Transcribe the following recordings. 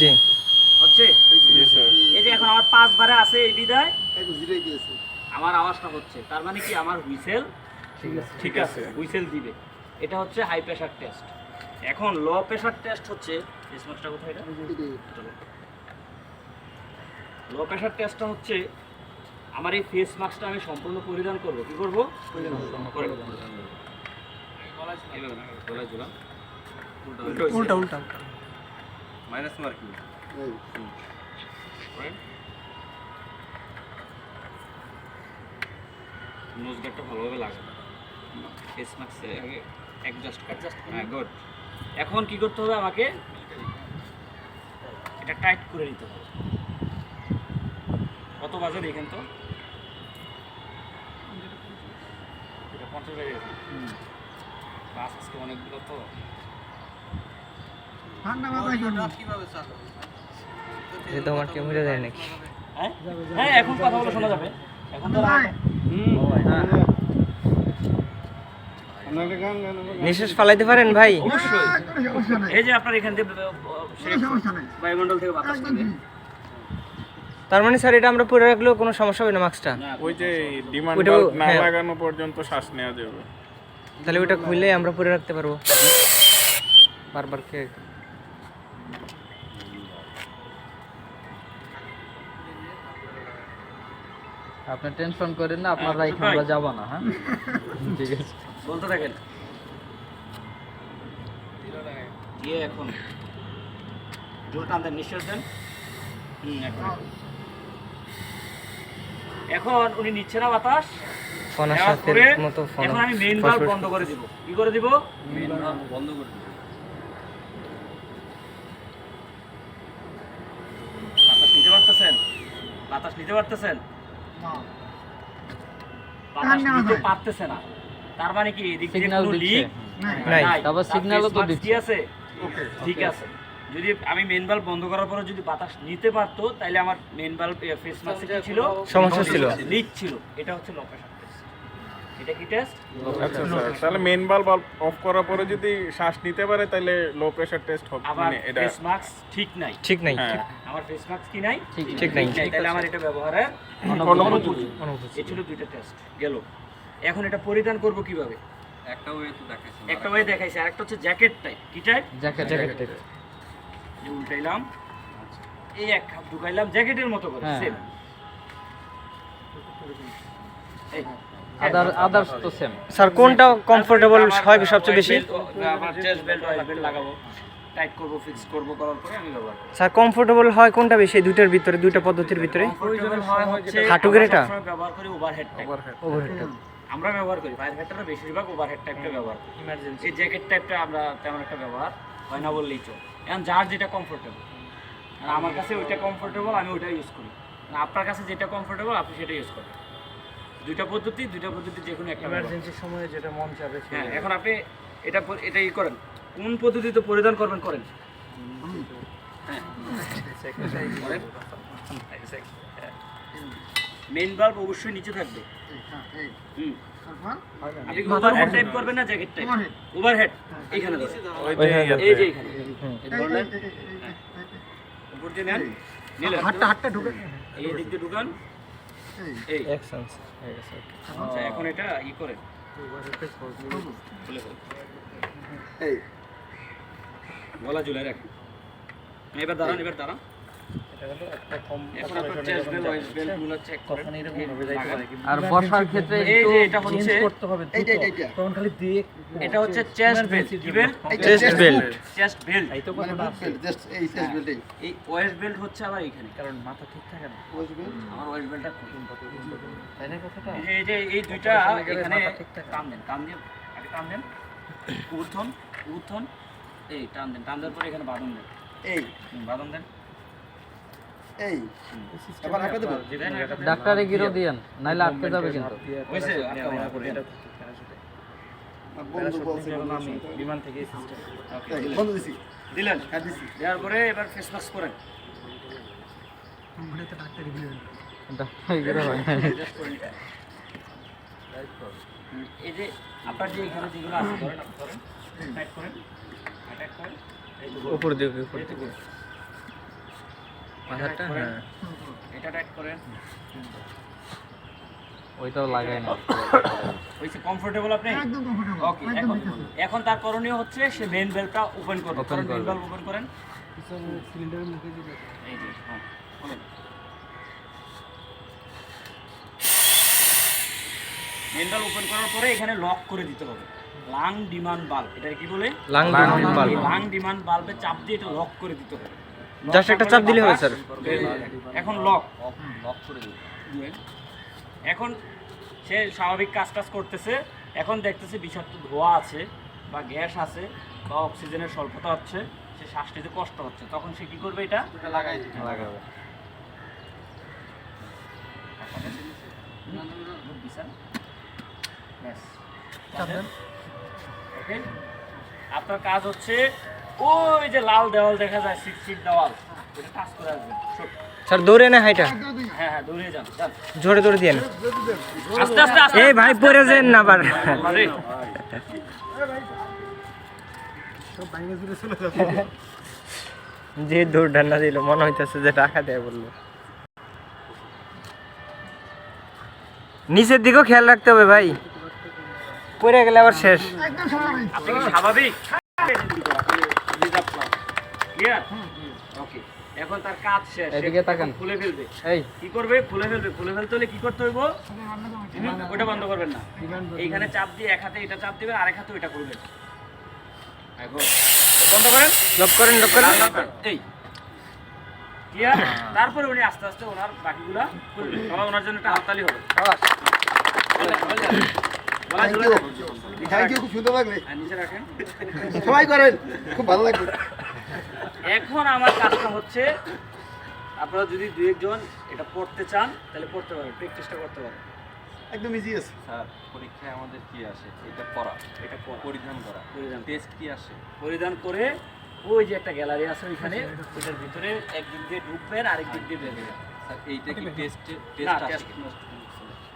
জি। হচ্ছে? এই যে এখন আমার পাঁচ বারে আছে এই বিদায়। দিয়েছে। আমার আওয়াজটা হচ্ছে। তার মানে কি? আমার হুইসেল ঠিক আছে হুইসেল দিবে। এটা হচ্ছে হাই প্রেশার টেস্ট এখন লো প্রেশার টেস্ট হচ্ছে স্মার্টটা কোথায় এটা? লো প্রেশার টেস্টটা হচ্ছে আমার এই ফেস মাস্কটা আমি সম্পূর্ণ পরিধান করব। কি করব। উল্টা উল্টা। Minus marking. নোজ গার্ডটা ভালোভাবে লাগবে। ফেস মাস্কে আগে অ্যাডজাস্ট অ্যাডজাস্ট হ্যাঁ গুড এখন কি করতে হবে আমাকে? এটা টাইট করে নিতে হবে। কত বাজে দেখেন তো? এটা পঞ্চাশ বেজে গেছে। বাস আজকে অনেকগুলো তো। ঠান্ডা মাথায় এটা তোমার ক্যামেরা দেয় নাকি? হ্যাঁ? হ্যাঁ এখন কথা বলে শোনা যাবে। এখন তো হুম হ্যাঁ। নিঃশ্বাস ফালাইতে পারেন ভাই? অবশ্যই। এই যে আপনার এখান থেকে কোনো সমস্যা নাই। বায়ুমণ্ডল থেকে বাতাস নেবে তার মানে স্যার এটা আমরা পরে রাখলেও কোনো সমস্যা হবে না মাস্কটা? ওই যে ডিমান্ড না হ্যাঁ। লাগানো পর্যন্ত শ্বাস নেওয়া যাবে। তাহলে ওটা খুললে আমরা পরে রাখতে পারব। বারবার কে আপনি টেনশন করেন না আপনার হ্যাঁ, আমরা যাব না হ্যাঁ? ঠিক আছে। বলতে থাকেন। ইয়ে এখন। জোর নিঃশ্বাস দেন। এখন। এখন উনি নিচ্ছে না বাতাস। ফোনার সাথে মতো ফোন এখন আমি মেইন বাল্ব বন্ধ করে দিব। কি করে দিব? মেইন বাল্ব বন্ধ করে দিব বাতাস নিতে পারতেছেন? বাতাস নিতে পারতেছেন? বাতাস নিতে পারতেছে না। তার মানে কি এদিক থেকে সিগন্যাল কোনো দিচ্ছে। লিক নাই। নাই। তারপর signal তো দিচ্ছে। আছে? ঠিক আছে। যদি আমি মেন বাল্ব বন্ধ করার পরে যদি বাতাস নিতে পারতো তাহলে আমার মেন বাল্ব ফেস মাস্কে ছিল? সমস্যা ছিল। লিক ছিল। এটা হচ্ছে লো প্রেশার টেস্ট এটা কি টেস্ট আচ্ছা স্যার তাহলে মেন বাল্ব অফ করার পরে যদি শ্বাস নিতে পারে তাহলে লো প্রেশার টেস্ট হবে। মানে এটা ফেস মাস্ক ঠিক নাই। ঠিক নাই। হ্যাঁ। আমার ফেস মাস্ক কি নাই? ঠিক নাই। তাহলে আমার এটা ব্যবহারের অনুপযোগী। এই ছিল দুইটা টেস্ট গেল। এখন এটা পরিধান করব কীভাবে? একটা ওয়ে তো দেখাইছে। একটা ওয়ে দেখাইছে। আরেকটা হচ্ছে জ্যাকেট টাইপ কি টাইপ জ্যাকেট জ্যাকেট টাইপ উল্টাইলাম। এই এক হাত ঢুকাইলাম। জ্যাকেটের মতো করে হ্যাঁ। সেম এই। আদার আদার্স তো সেম স্যার কোনটা কমফোর্টেবল আমার- হয় সবচেয়ে বেশি? আমার চেস্ট বেল্ট বেল্ট লাগাবো। টাইট করব ফিক্স করব করার পরে আমি ব্যবহার করব। স্যার কমফোর্টেবল হয় কোনটা বেশি? দুইটার ভিতরে দুইটা পদ্ধতির ভিতরে? কমফোর্টেবল হয় হচ্ছে হাঁটু আমরা ব্যবহার করি ওভারহেড টাইপ ওভারহেডটা আমরা ব্যবহার করি। হেডটা বেশিরভাগ ওভারহেড টাইপটা ব্যবহার করি। ইমার্জেন্সি জ্যাকেট টাইপটা আমরা তেমন একটা ব্যবহার হয় না বললেই চল। এখন যার যেটা কমফোর্টেবল আমার কাছে ওইটা কমফোর্টেবল আমি ওইটা ইউজ করি। আর আপনার কাছে যেটা কমফোর্টেবল আপনি সেটা ইউজ করেন। দুইটা পদ্ধতি দুইটা পদ্ধতি যে কোনো একটা ইমার্জেন্সি সময়ে যেটা মন চাবে হ্যাঁ এখন আপনি এটা এটা ই করেন। কোন পদ্ধতিতে পরিধান করবেন করেন। হ্যাঁ। করেন মেইন বাল্ব অবশ্যই নিচে থাকবে। হ্যাঁ হুম। আপনি ওভারহেড টাইপ করবেন না জ্যাকেট টাইপ ওভারহেড এইখানে হ্যাঁ। এই যে এখানে এই, এই ধরলেন এই, এই, এই, এই, এই, উপর দিয়ে নেন। নিলেন। হাতটা হাতটা ঢুকে। এই দিক দিয়ে ঢুকান। এই। এই হয়ে গেছে আচ্ছা এখন এটা ই করেন এই। গলা ঝুলে রাখেন এবার দাঁড়ান এবার দাঁড়ান। আর বসার ক্ষেত্রে এই একটু যে এটা হচ্ছে এটা হচ্ছে chest belt belt. Chest belt মানে এই এই। ওয়েস্ট বেল্ট হচ্ছে আবার এখানে কারণ মাথা ঠিক থাকে না। West belt? আমার ওয়েস্ট বেল্টটা এই যে এই যে এই দুইটা এখানে টান দেন টান দিয়ে আগে টান দেন। উত্থন উত্থন এই টান দেন টান দেওয়ার পরে এখানে বাঁধন দেন। এই। বাঁধন দেন। এই এবার দেবো। ডাক্তারে গিরো দিয়েন নাইলে আটকে যাবে কিন্তু। হয়েছে আটকাবো না করে দেন। বন্ধু বলছে বিমান থেকে সিস্টেম এই, দিছি। দিলেন? হ্যাঁ দিছি। দেওয়ার পরে এবার ফেস মাস্ক করেন ডাক্তারে গিরো এই যে আপনার যে এখানে যেগুলো আছে ধরেন আপনি টাইট করেন টাইট করেন উপর দিকে উপর দিকে। good। হ্যাঁ। এটা টাইট করেন। ওইটাও লাগাই না। হয়েছে কমফোর্টেবল আপনি? ওকে এখন এখন তার করণীয় হচ্ছে সে মেইন বেলটা ওপেন করবে মেইন বেল ওপেন করেন। এই যে হ্যাঁ মেইন বেল ওপেন করার পরে এখানে লক করে দিতে হবে। লাং ডিমান্ড বাল্ব এটা কি বলে? Lung demand bulb lung demand বাল্বে চাপ দিয়ে এটা লক করে দিতে হবে। Just একটা চাপ দিলে হবে, স্যার। এখন লক লক করে দিই এখন সে স্বাভাবিক কাজ টাজ করতেছে। এখন দেখতেছে বিষাক্ত ধোয়া আছে বা গ্যাস আছে বা অক্সিজেনের স্বল্পতা হচ্ছে। সে শ্বাস নিতে কষ্ট হচ্ছে। তখন সে কি করবে এটা? লাগাই লাগাবে। ওকে আপনার কাজ হচ্ছে ওই যে লাল দেওয়াল দেখা যায় সিট দেওয়াল। ওটা টাচ করে আসবেন। স্যার দৌড়ে না হাইটা? হ্যাঁ হ্যাঁ দৌড়িয়ে যান যান। জোরে জোরে দিয়েন আস্তে আস্তে আস্তে। এই ভাই পড়ে যান না আবার। যে দৌড় ডান্না দিল মনে হইতেছে যে টাকা দেয় বলল। নিচের দিকেও খেয়াল রাখতে হবে ভাই। পড়ে গেলে আবার শেষ। স্বাভাবিক? ক্লিয়ার? ওকে এখন তার কাজ শেষ। এদিকে তাকান। খুলে ফেলবে। এই। কি করবে? খুলে ফেলবে। খুলে ফেলতে হলে কি করতে হইব? ওটা বন্ধ করবেন না। এইখানে চাপ দিয়ে এক হাতে এটা চাপ দিবেন আরেক হাতে ওইটা করবেন। বন্ধ করেন? লক করেন লক করেন। এই। ক্লিয়ার? তারপরে উনি আস্তে আস্তে ওনার বাকিগুলা করবেন সবাই ওনার জন্য একটা হাততালি হবে। থ্যাংক ইউ খুব সুন্দর লাগলে। সবাই করেন। খুব ভালো লাগবে। এখন আমার কাজটা হচ্ছে আপনারা যদি দু একজন এটা পড়তে চান তাহলে পড়তে পারেন প্র্যাকটিসটা করতে পারেন। একদম ইজি আছে। স্যার পরীক্ষায় আমাদের কি আসে? এটা পড়া এটা পরিধান করা। পরিধান। টেস্ট কি আসে? পরিধান করে ওই যে একটা গ্যালারি আছে ওইখানে ওইটার ভিতরে একদিক দিয়ে ঢুকবেন আরেক দিক দিয়ে বের হবেন। স্যার এইটা কি টেস্ট টেস্ট আসে টেস্ট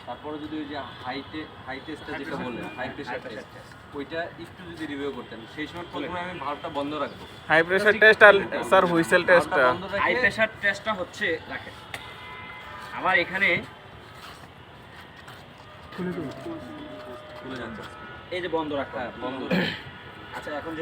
তারপরে যদি ওই যে হাইটে হাই টেস্টটা যেটা বললেন হাই প্রেশার টেস্ট ওইটা একটু যদি রিভিউ করতেন সেই সময় প্রথমে আমি ভালভটা বন্ধ রাখব। হাই প্রেশার টেস্ট আর স্যার হুইসেল বন্ধ হাই রাখে প্রেশার টেস্টটা হচ্ছে রাখেন। আবার এখানে খুলে যাচ্ছে। এই যে বন্ধ রাখা হ্যাঁ বন্ধ রাখে আচ্ছা এখন